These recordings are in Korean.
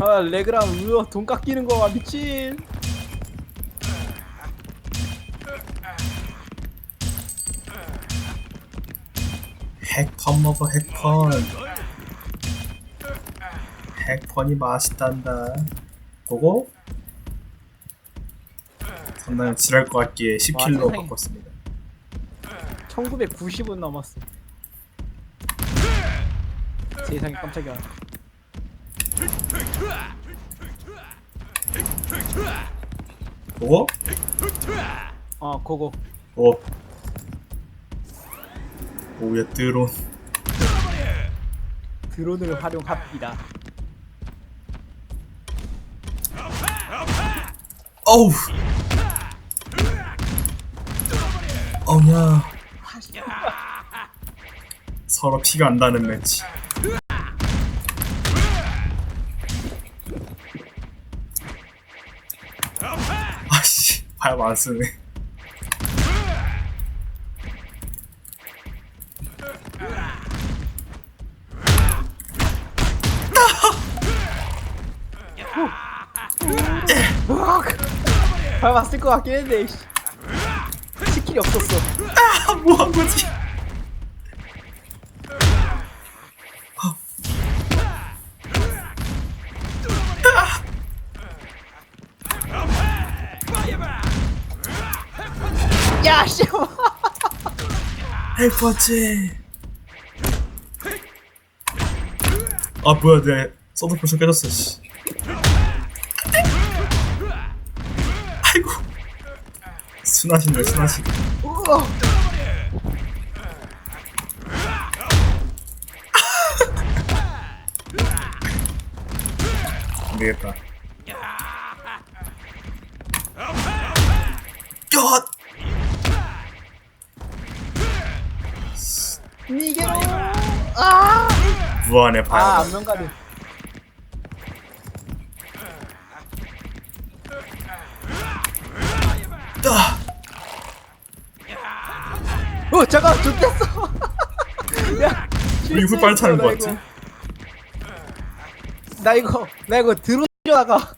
아 레그랑 으어 돈 깎이는 거봐 미친. 핵컨 먹어 핵컨 핵컨이 맛있단다. 보고 상당히 지랄 것 같기에 10킬로 와, 세상에. 바꿨습니다. 1990원 남았어. 세상에 깜짝이야 보고 어 그거 오 오야 드론. 드론을 활용합니다. 어우. 어냐. 서로 피가 안 나는 매치 아씨 발안 쓰네 밟았을 것 같긴 했는데 씨. 스킬이 없었어 아, 뭐 한 거지? 핵펀치 아 뭐야 내 서드 포션 깨졌어 씨. 아이고. 순하시 우와. 안 되겠다 무한의 아 바야 안면가드 아, 어 잠깐 좋댔어. 야 이거 빨리 차는 거나 같지? 이거- 나 이거 나 이거 들어다가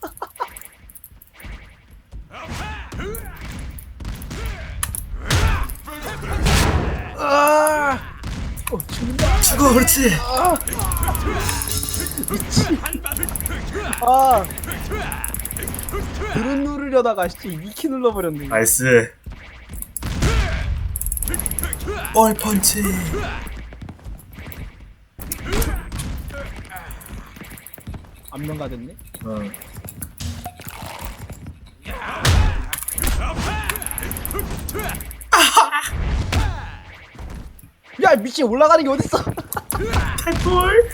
어 그렇지. 아. 드론 누르려다가 씨 미키 눌러버렸네. 나이스. 볼 펀치. 안면가 됐네? 어. 야 미친 올라가는 게 어딨어 탈골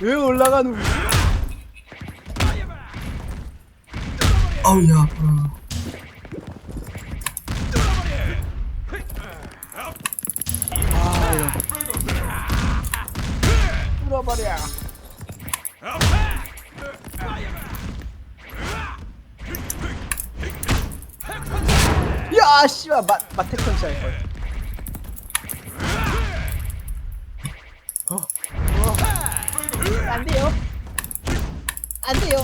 왜 올라가는 거야 어우 야 아파. 아 이런. 뚫어버려. 야 씨발 마 마테컨치 할걸 어, 어. 안 돼요. 안 돼요.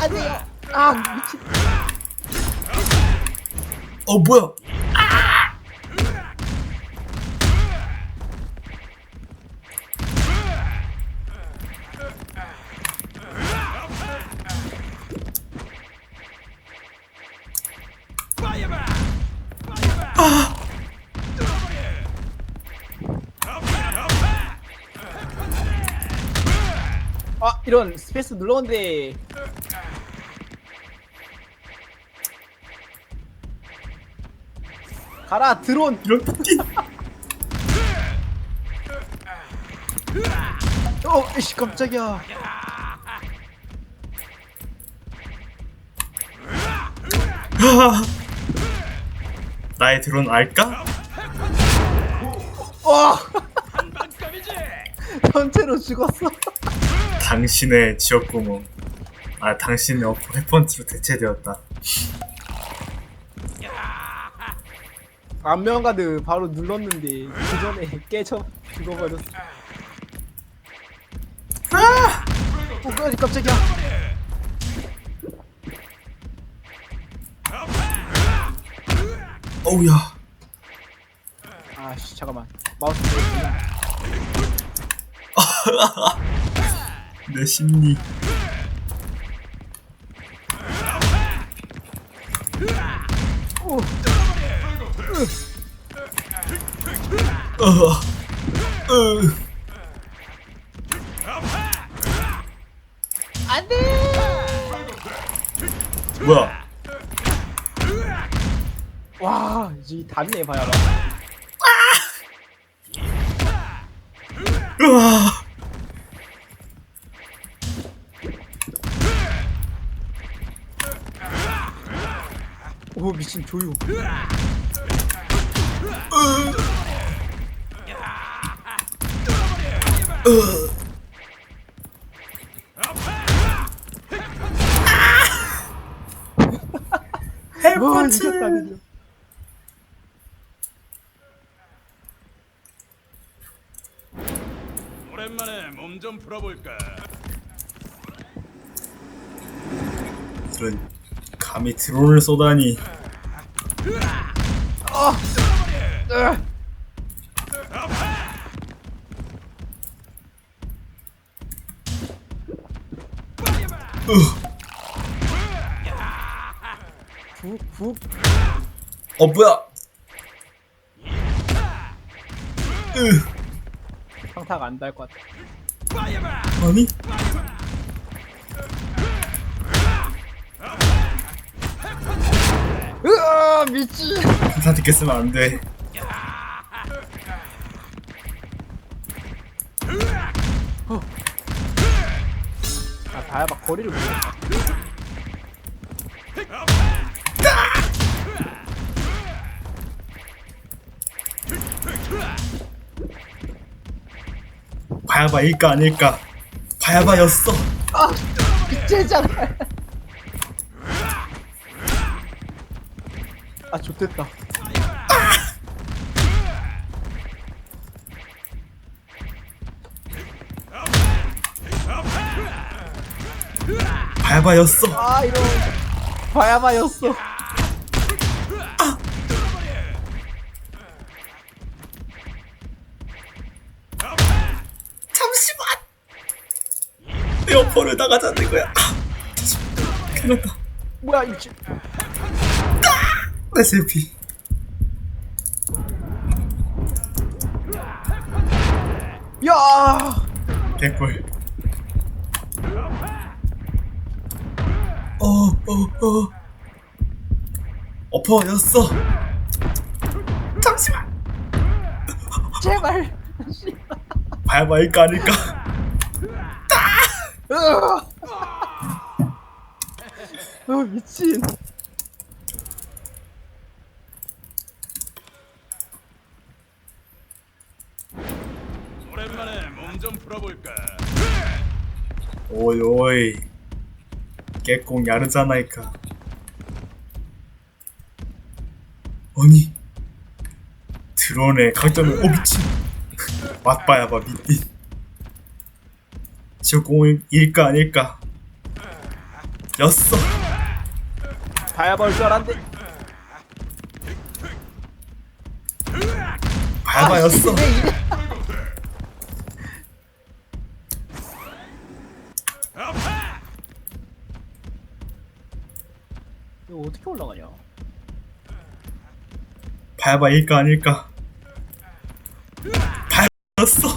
안 돼요. 아 미친. 어 뭐야 이런 스페이스 눌렀는데. 가라 드론. 이런 토끼 어 이씨 깜짝이야. 나의 드론 알까? 와 전체로 죽었어 당신의 지역구멍 아 당신의 어퍼 핵펀치로 대체되었다 안면가드 바로 눌렀는데 그 전에 깨져 죽어버렸어 어, 아니 깜짝이야. 어우야 아씨 잠깐만. 마우스. 내 심리 오. 어, 으, 안돼. 뭐야 와 이제 닿네 봐야라. 으아 미친 조유. 와 헬퍼츠. 오랜만에 몸 좀 풀어볼까? 이런 감히 드론을 쏘다니 으. 으, 훅훅 어 뭐야? 으, 상타가 안 닿을 것 같아. 아니? 으아 미친. 괜찮게 쓰면 안돼 거리를 모르겠다. 바야바 일까 아닐까 바야바였어 아 미치잖아. 아 좋됐다. 야바였어. 아 이런. 바야바였어. 잠시만. 내 어퍼를 나가자는 거야. 아, 큰일 났다. 뭐야 이 미친. 내 세피. 야. 개꿀 어어어 어퍼였어 잠시만 제발. 바야바일까 아닐까 으아. 어 미친. 오랜만에 몸 좀 풀어볼까? 오이 오이 깨꽁 야르자나이까 아니 드론의 강점을 오 미친. 맛봐야 봐 미친 지옥공일까 아닐까. 였어. 바야바일 줄 알았는데. 바야바였어 왜 이래? 이거 어떻게 올라가냐? 바야바 일까 아닐까 바야바였어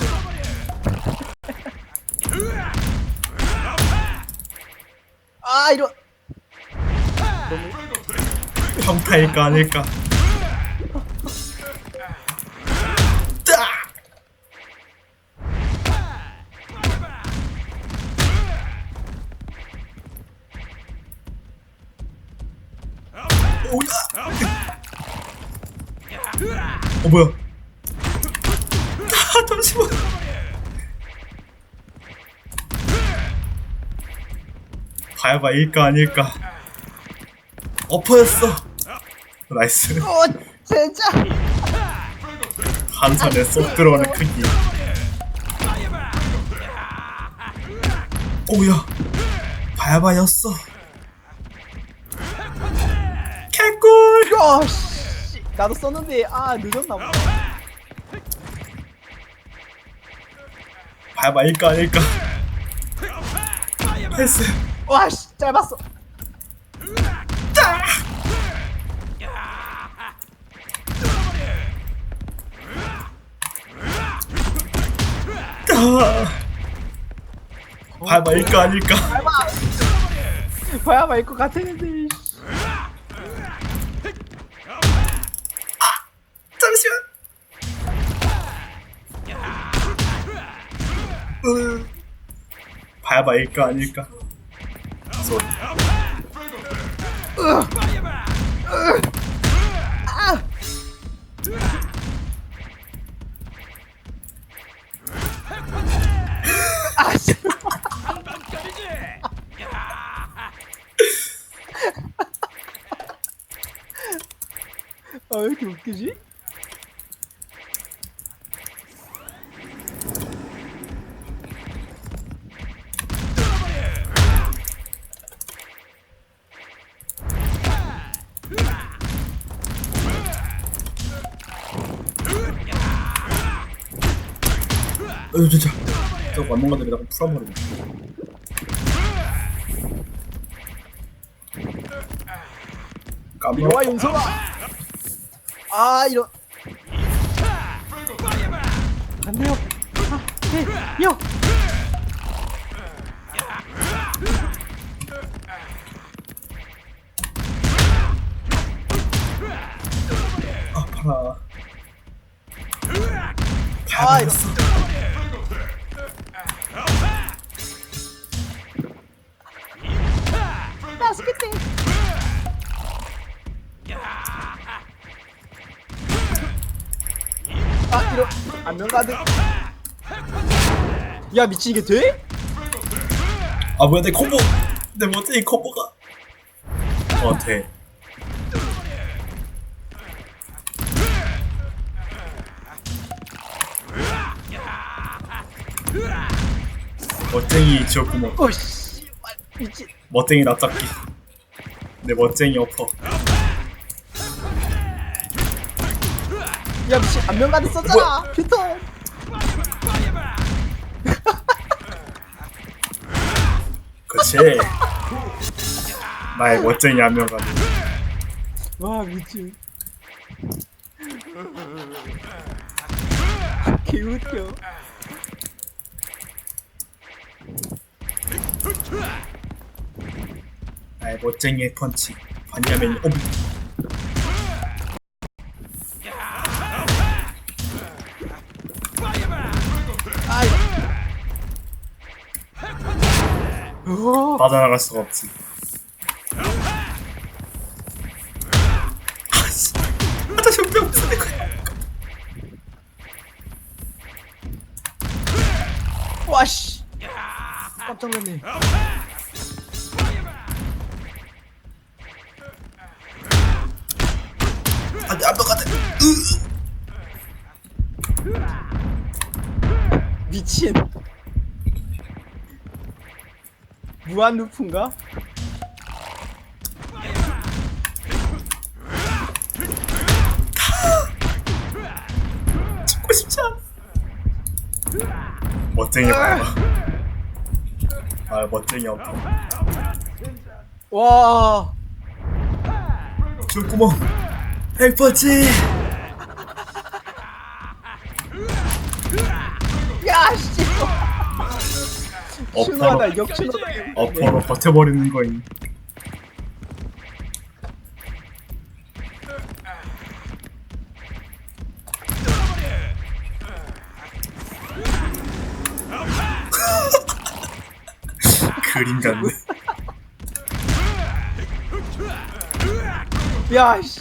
아 이런. 평타일까 아닐까 따! 오야 어 뭐야? 아 잠시만. 바야바 일까 아닐까. 엎어였어. 나이스. 어 진짜. 한 손에 쏙 들어오는 크기. 오야? 바야바였어. 개꿀! 야, 씨. 나도 썼는데 아 늦었나 보다. 바야바일까 아닐까 패스 와, 씨, 짧았어. 아. 바야바일까 아닐까 짧아. 봐야 말것 같았는데. 바야바일까 아닐까 소리. 아, 왜 이렇게 웃기지? 으 진짜 저 완몽가들에다가 풀어버리네 이리 와, 용서가. 아, 이런. 안 돼요. 아, 네, 요. 아, 이런. 안면 가득. 야, 미친 이게 돼? 아 뭐야 내 콤보 내 멋쟁이 콤보가 어돼 멋쟁이 지었구먼 오씨. 미친. 멋쟁이 납작기 내 멋쟁이 어퍼 야, 미친 안면 가득 썼잖아. 피터. 그치 나의 멋쟁이 한 명 가는 와, 미친. 개웃겨. 나의 멋쟁이의 펀치 반야맨이 옴 빠져나갈 수가 없지 아씨 아 다시 없네 없어 내거 와씨. 깜짝 놀랐네. 무한 루프인가? 죽고 싶지 않아 멋쟁이 봐봐 아 멋쟁이 어퍼 와. 죽구멍 핵펀치 야 씨. 어퍼로 신호하다 역신호. 어퍼로 버텨버리는 거임 그림 같네 야 씨.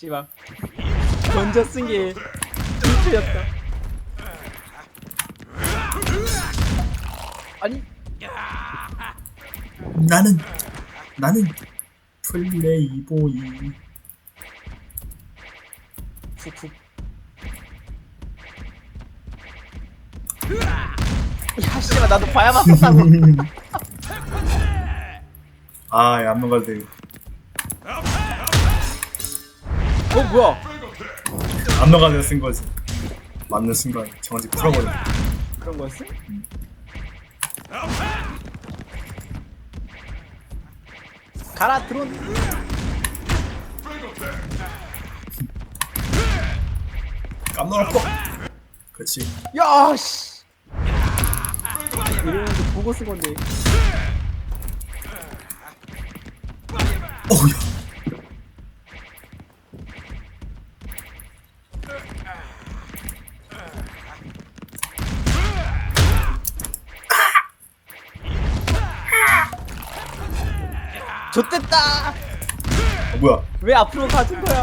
씨발. 먼저 쓴게 실수였다. 아니 나는 나는 플레이보이 푹푹. 야 씨발 나도 봐야만 썼다고. 아, 야, 안 넘어가도 어 뭐야? 안 넘어가도 쓴 거지. 맞는 순간 정확히 풀어버려. 그런 거였어? 가라 드론. 깜놀아퍼. 그렇지. 야 씨. 이러는 거 보고 쓴 건데. 어우야. 좋댔다. 어, 뭐야? 왜 앞으로 가준 거야?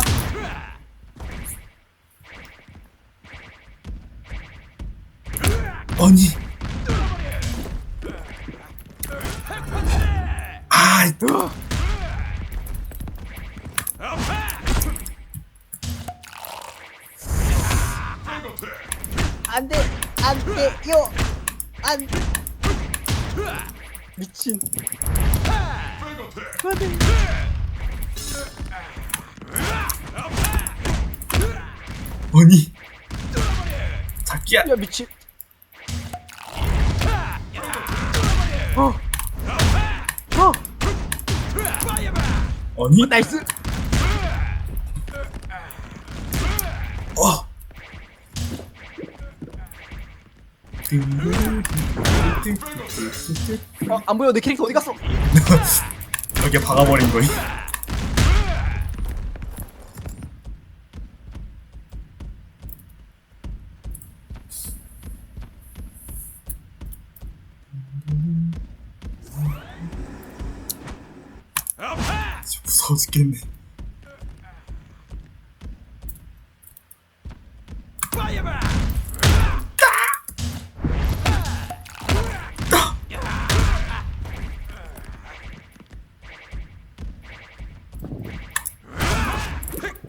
자기야. 야 미친 어. 어 아니. 나이스 어. 어, 안 보여 내 캐릭터 어디 갔어 벽에 박아버린 거임.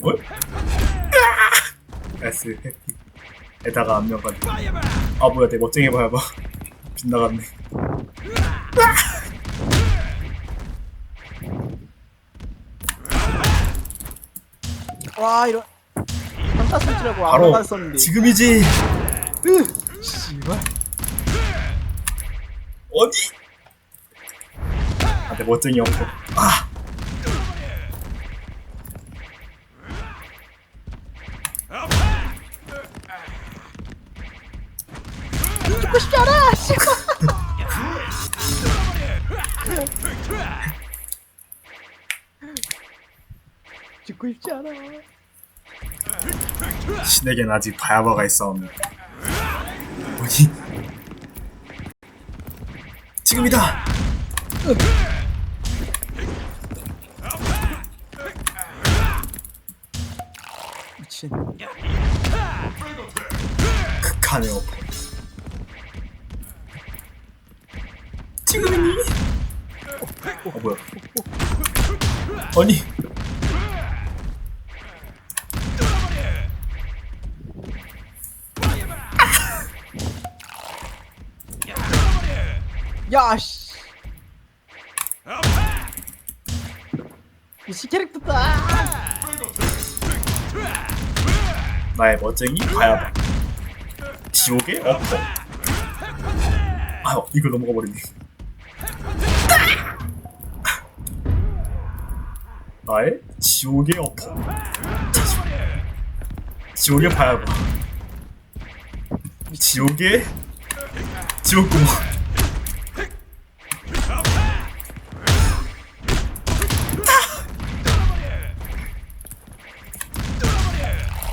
뭘? S 해피 에다가 안면까지. 아 뭐야 내 멋쟁이 봐야 봐 빗나갔네 와 이런. 방타 설치라고 바로 썼는데. 지금이지. 으! 씨발. 어디? 아 내 멋쟁이 없고 아 신에겐 아직 바야바가 있어옵니다. 어디 지금이다! 미친. 극한의 오퍼. 지금이니? 어 뭐야? 아니 야씨. 이씨 캐릭터다. 아! 나의 멋쟁이? 바야바 지옥의 어퍼 아유 이걸 넘어가 버리네. 나의 지옥의 어퍼. 지옥의 바야바 지옥의 지옥구멍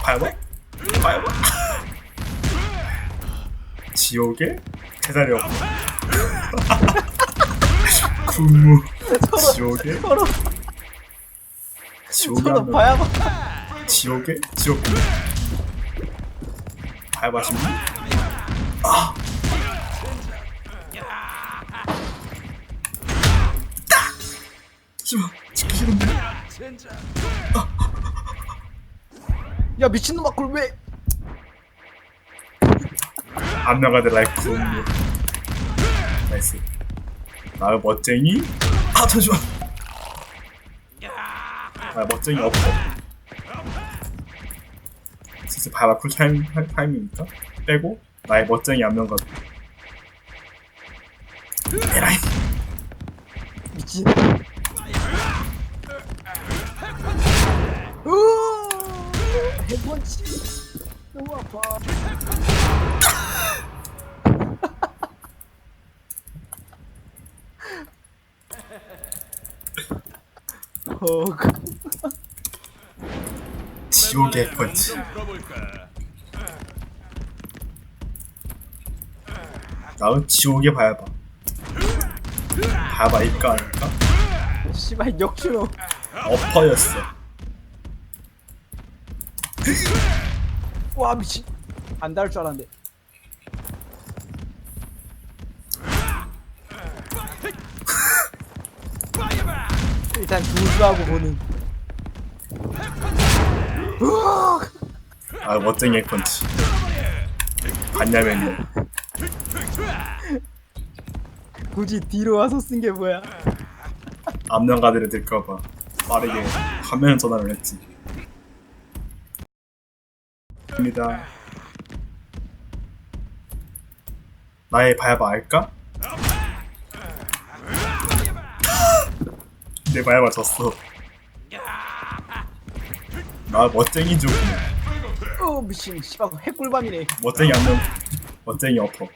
바야바 바야바 지옥의 어퍼 군무 지옥의 지옥의 서로 한 명. 봐야만 지옥의 지옥군 밟아심 아 씨발 지키시는데 야 미친놈아 그걸 왜? 암명가들 라이프 나이스. 나의 멋쟁이? 아 잠시만. 아 멋쟁이 없어. 진짜 바라 쿨 타임, 타임- 타임이니까? 빼고 나의 멋쟁이 암명가들 에라이. 미친 치 너무 아파 어, 지옥의 펀치? 나는 지옥의 바야바 바야바 일까 아닐까? 씨발 역주로 어퍼였어 와 미친. 안 닿을 줄 알았는데. 일단 조수하고 보는. 으악! 아 멋쟁이 펀치. 봤냐면요. 굳이 뒤로 와서 쓴 게 뭐야? 암명가들을 들까봐 빠르게 화면 전환을 했지. 입니다. 나의 바야바 알까? 내 바야바 졌어. 나 멋쟁이 좀 어 미친 씨발 핵꿀밤이네. 멋쟁이 안녕 멋쟁이 어퍼.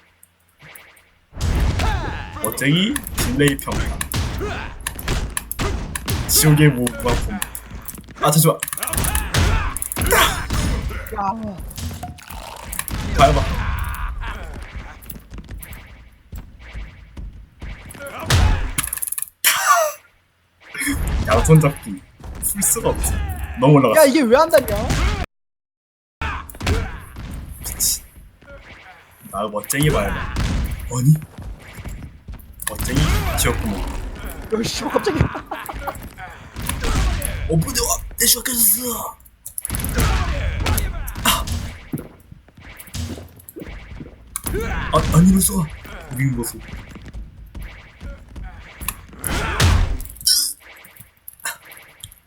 멋쟁이 딜레이 평가. 지옥의 무바품. 아 잠시만 야 봐봐 양손 잡기. 풀 수가 없지 너무 야 올라갔어. 이게 왜 한다냐 미친. 나 멋쟁이 봐야 돼. 아니? 멋쟁이? 지옥구멍 야 씨발 갑자기. 어 무대와 내 시작해줬어 아 아니 이럴 수가 우리 모습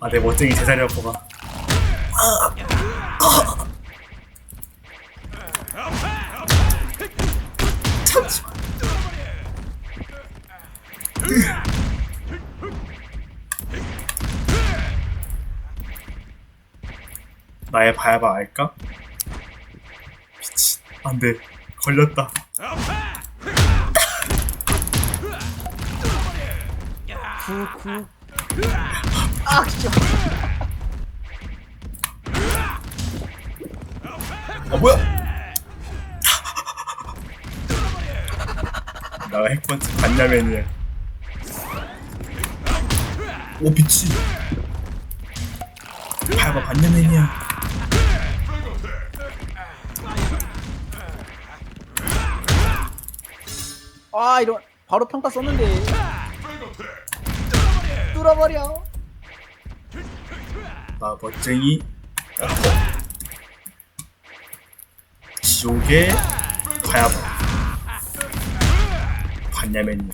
아내 멋쟁이 제자리 아빠가 나의 바야바 알까? 미친. 안돼. 걸렸다 구구 아 씨발 아 뭐야? 나가 핵펀치 반야맨이야. 오 미친. 바야바 반야맨이야 아 이런 바로 평타 썼는데. 뚫어버려. 나 멋쟁이. 지옥의 바야바 반야맨이야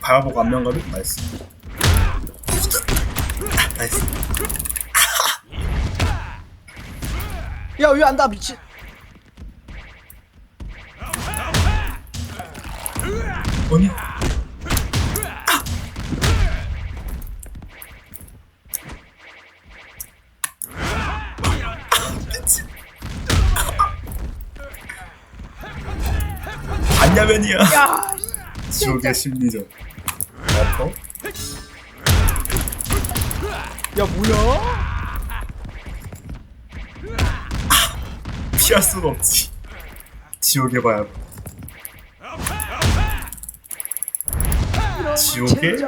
바야보고 안면 가도 나이스. 나이스. 야왜 안다? 미친 아니? 반야맨이야. 야 지옥의 심리전. 어퍼? 야 뭐야? 피할 수가 없지. 지옥의 바야 지옥의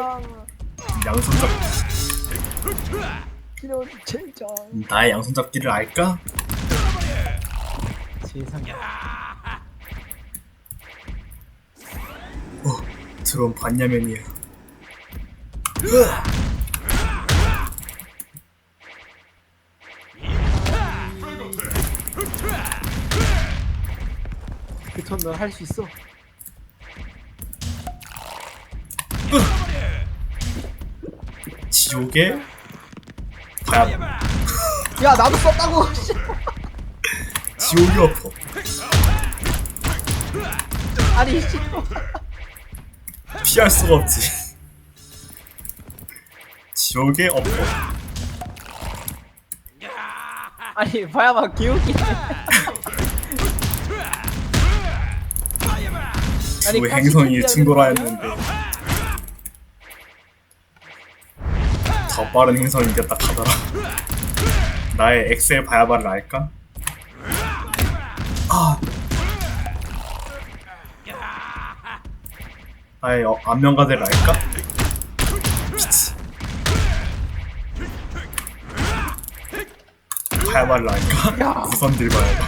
양손잡기 나의 양손잡기를 알까? 세상에. 어, 드론 반야면이야. 그 비턴 넌할수 있어. 지옥의 바야 야 나도 썼다고. 씨. 지옥의 어퍼 아니 씨. 피할 수가 없지 지옥의 어퍼 아니 봐야만 개웃기네. 아니, 같이 행성이 준비하는 충돌하 거야? 했는데 빠른 행성이 이겼다 하더라 나의 엑셀 바야바를 알까? 아 나의 어, 안면가대를 알까? 미치 바야바를 알까? 야. 구선들 바야바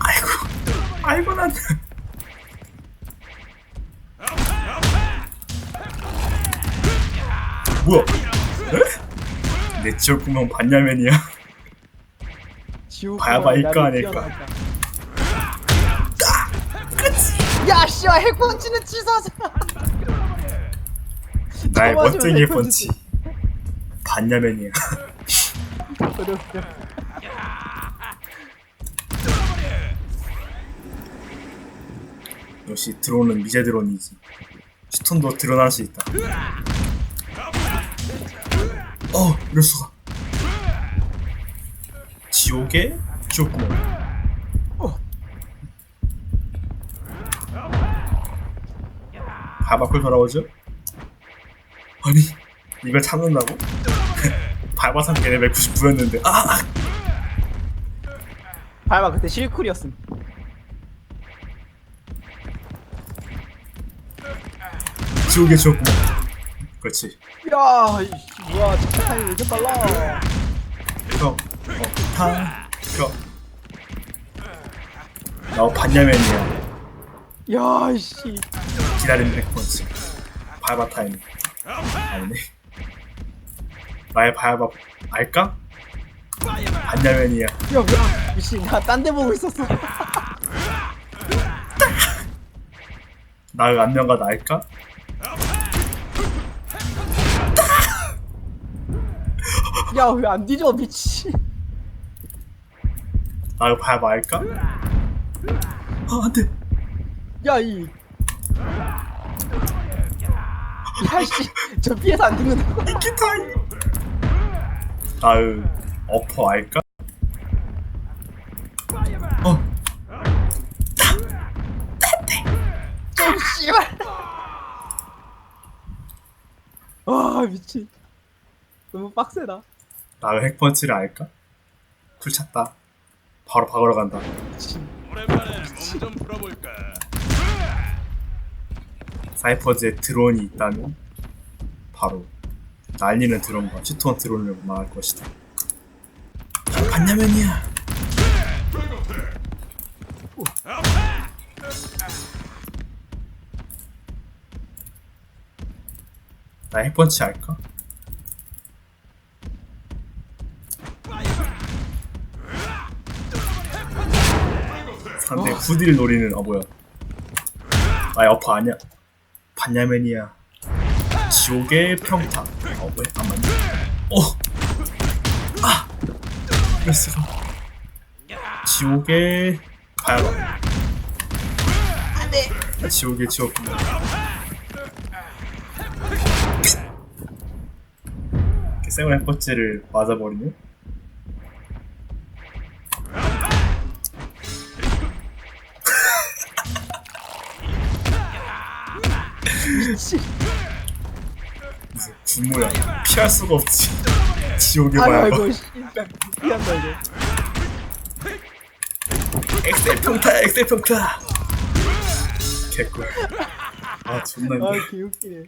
아이고 아이고 난 뭐야 에? 내 지옥 구멍 반야면이야 지옥. 봐야봐, 이거 아닐까. 야 씨발 핵펀치는 취소하자. 나의 멋쟁이 펀치. 펀치 반야면이야 어려. 역시 드론은 미제 드론이지 슈톤도 드러날 수 있다 어 이럴 수가 지옥의 지옥구멍 어. 바바클 돌아오죠? 아니 이걸 참는다고? 바바상 걔네 199였는데 아! 봐야봐 그때 실쿨이었음. 지옥의 지옥구멍 그렇지 야, 뭐야, 타임이 왜 이렇게 빨라? 펴, 어, 타, 펴. 나 반야맨이야. 야, 이씨. 기다리는 백펀치. 바야바 타임. 아니네. 나의 바야바 알까? 반야맨이야. 야, 뭐야. 미친, 나 딴 데 보고 있었어. 나의 안면가도 알까? 야, 왜 안 뒤져, 바야바 알까? 아, 안 돼. 야, 이. 야, 씨. 저 피해서 안 죽는다고. 기타임. 나의 어퍼 알까? 어, 좀, 씨발. 와, 미친. 너무 빡세다. 나의 핵펀치를 알까? 쿨 찼다. 바로 박으러 간다. 오랜만에 몸 좀 풀어볼까? 사이퍼즈에 드론이 있다면 바로 날리는 드론과 슈톤 드론을 망할 것이다. 반야면이야. 나 핵펀치 할까? 상대 후디를 노리는 아 뭐야. 나의 어퍼 아니야. 반야맨이야. 지옥의 평타. 어 왜? 안 맞냐? 어! 아! 이럴수가 지옥의 바야바 안돼. 지옥의 지옥. 이렇게 생활 햄버치를 맞아버리네 무슨 분모야. 피할 수가 없지. 지옥의 아이고, 바야바 아이고, 씨발. 피한다, 이거. 엑셀 평타 엑셀 평타. 개꿀. 아 존나 아, 힘들어. 개웃기네.